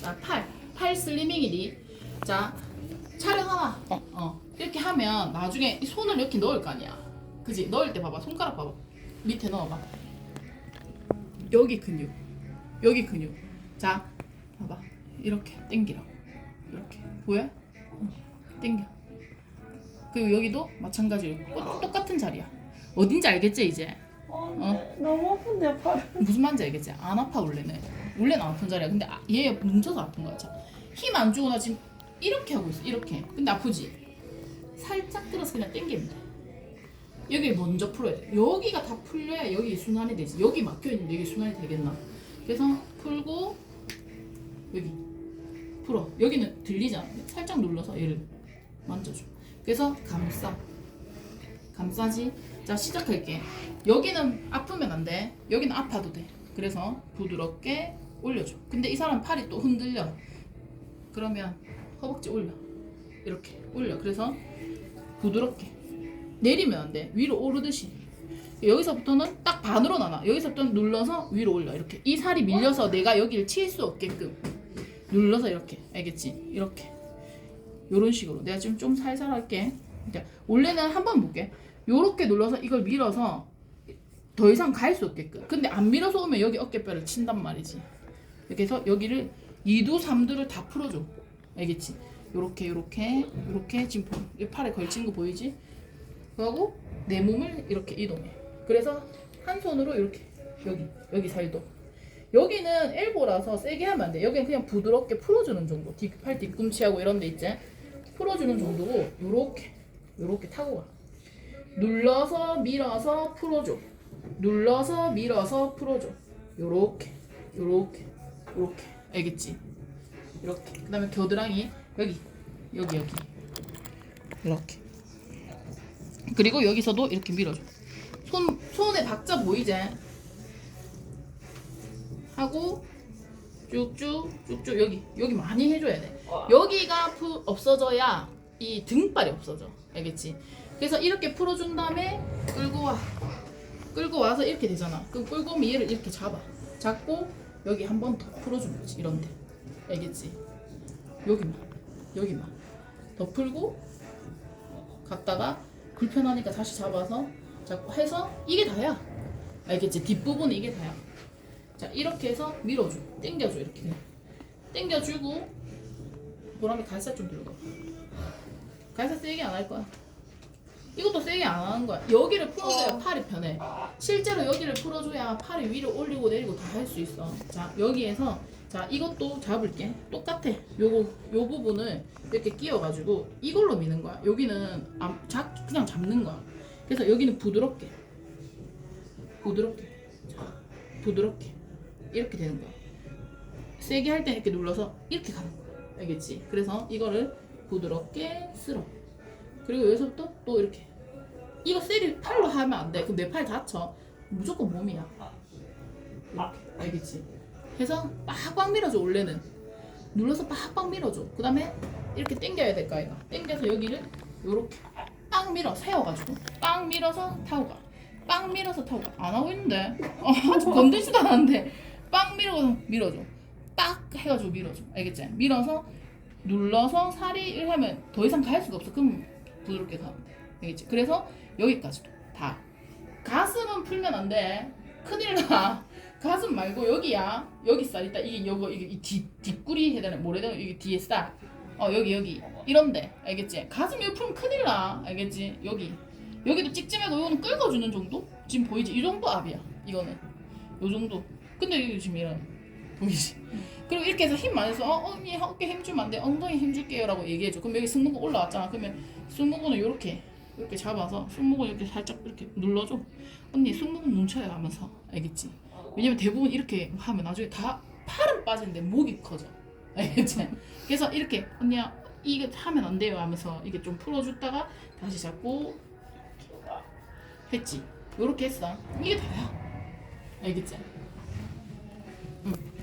자, 팔. 팔 슬리밍이디. 자, 촬영 하나. 네. 어. 이렇게 하면 나중에 이 손을 이렇게 넣을 거 아니야. 그지? 넣을 때 봐봐. 손가락 봐봐. 밑에 넣어봐. 여기 근육. 여기 근육. 자, 봐봐. 이렇게 당기라고. 이렇게. 보여? 응. 당겨. 그리고 여기도 마찬가지로 똑- 똑같은 자리야. 어딘지 알겠지 이제? 어? 너무 아픈데 팔. 무슨 말인지 알겠지? 안 아파 원래는. 원래는 아픈 자리야. 근데 아- 얘 뭉쳐서 아픈 거야. 힘 안 주고 나 지금 이렇게 하고 있어. 이렇게. 근데 아프지? 살짝 들어서 그냥 돼. 여기 먼저 풀어야 돼. 여기가 다 풀려야 여기 순환이 되지. 여기 막혀 있는데 여기 순환이 되겠나? 그래서 풀고 여기 풀어. 여기는 들리잖아. 살짝 눌러서 얘를 만져줘. 그래서 감싸. 감싸지. 자 시작할게. 여기는 아프면 안 돼. 여기는 아파도 돼. 그래서 부드럽게 올려줘. 근데 이 사람 팔이 또 흔들려. 그러면 허벅지 올려. 이렇게 올려. 그래서 부드럽게 내리면 안 돼. 위로 오르듯이. 여기서부터는 딱 반으로 나눠. 여기서부터는 눌러서 위로 올려. 이렇게. 이 살이 밀려서 내가 여기를 칠 수 없게끔 눌러서 이렇게. 알겠지? 이렇게. 요런 식으로. 내가 지금 좀 살살 할게. 원래는 한 번 볼게. 요렇게 눌러서 이걸 밀어서 더 이상 갈 수 없게끔. 근데 안 밀어서 오면 여기 어깨뼈를 친단 말이지. 이렇게 해서 여기를 2두, 3두를 다 풀어줘. 알겠지? 요렇게, 요렇게, 요렇게 지금 팔에 걸친 거 보이지? 그하고 내 몸을 이렇게 이동해. 그래서 한 손으로 이렇게 여기, 여기 살도. 여기는 엘보라서 세게 하면 안 돼. 여기는 그냥 부드럽게 풀어주는 정도. 뒤, 팔 뒤꿈치하고 이런 데 있지? 풀어주는 정도고 요렇게, 요렇게 타고 가. 눌러서 밀어서 풀어줘. 눌러서 밀어서 풀어줘. 요렇게, 요렇게, 요렇게. 알겠지? 이렇게. 그 다음에 겨드랑이 여기, 여기, 여기. 이렇게. 그리고 여기서도 이렇게 밀어줘. 손, 손에 박자 보이지? 하고 쭉쭉 쭉쭉 여기 여기 많이 해줘야 돼. 여기가 푸, 없어져야 이 등발이 없어져. 알겠지? 그래서 이렇게 풀어준 다음에 끌고 와. 끌고 와서 이렇게 되잖아. 그럼 끌고 오면 얘를 이렇게 잡아. 잡고 여기 한 번 더 풀어주는 거지. 이런데. 알겠지? 여기만. 여기만. 더 풀고 갔다가 불편하니까 다시 잡아서 잡고 해서 이게 다야. 알겠지? 뒷부분이 이게 다야. 자 이렇게 해서 밀어줘. 당겨줘 이렇게. 당겨주고 보람이 갈살 좀 들어가. 갈살 세게 안 할 거야. 이것도 세게 안 하는 거야. 여기를 풀어줘야 팔이 편해. 실제로 여기를 풀어줘야 팔이 위로 올리고 내리고 다 할 수 있어. 자 여기에서 자 이것도 잡을게. 똑같아. 요거 요 부분을 이렇게 끼워가지고 이걸로 미는 거야. 여기는 안, 잡 그냥 잡는 거야. 그래서 여기는 부드럽게 부드럽게 자 부드럽게 이렇게 되는 거야. 세게 할 때 이렇게 눌러서 이렇게 가는 거야. 알겠지? 그래서 이거를 부드럽게 쓸어. 그리고 여기서부터 또 이렇게 이거 세리 팔로 하면 안 돼. 그럼 내 팔 다쳐. 무조건 몸이야. 이렇게 알겠지? 해서 빡빡 밀어줘 원래는 눌러서 빡빡 밀어줘. 그 다음에 이렇게 당겨야 될거 아이가. 당겨서 여기를 요렇게 빡 밀어 세워가지고 빡 밀어서 타고 가. 빡 밀어서 타고 가. 안 하고 있는데. 어, 아직 건들지도 않았는데 빡 밀어서 밀어줘. 빡 해가지고 밀어줘. 알겠지? 밀어서 눌러서 살이 하면 더 이상 갈 수가 없어. 그럼 부드럽게 가면 돼. 알겠지? 그래서 여기까지도 다. 가슴은 풀면 안 돼. 큰일 나. 가슴 말고 여기야. 여기 살 있다. 이게 요거 이게 이 뒷, 뒷구리 해야 되나 이게 뒤에 살. 어 여기 여기 이런데 알겠지? 가슴 여기 풀면 큰일 나. 알겠지? 여기 여기도 찍찍하고 이거는 긁어주는 정도? 지금 보이지? 이 정도 압이야. 이거는 요 정도. 근데 여기 지금 이런? 그리고 이렇게 해서 힘 많이 써. 어, 언니 어깨 힘 주면 안 돼. 엉덩이 힘 줄게요 라고 얘기해줘. 그럼 여기 승모근 올라왔잖아. 그러면 승모근을 이렇게 이렇게 잡아서 승모근 이렇게 살짝 이렇게 눌러줘. 언니 승모근 뭉쳐요 하면서 알겠지? 왜냐면 대부분 이렇게 하면 나중에 다 팔은 빠지는데 목이 커져. 알겠지? 그래서 이렇게 언니야 이게 하면 안 돼요 하면서 이게 좀 풀어줬다가 다시 잡고 했지. 요렇게 했어. 이게 다야. 알겠지?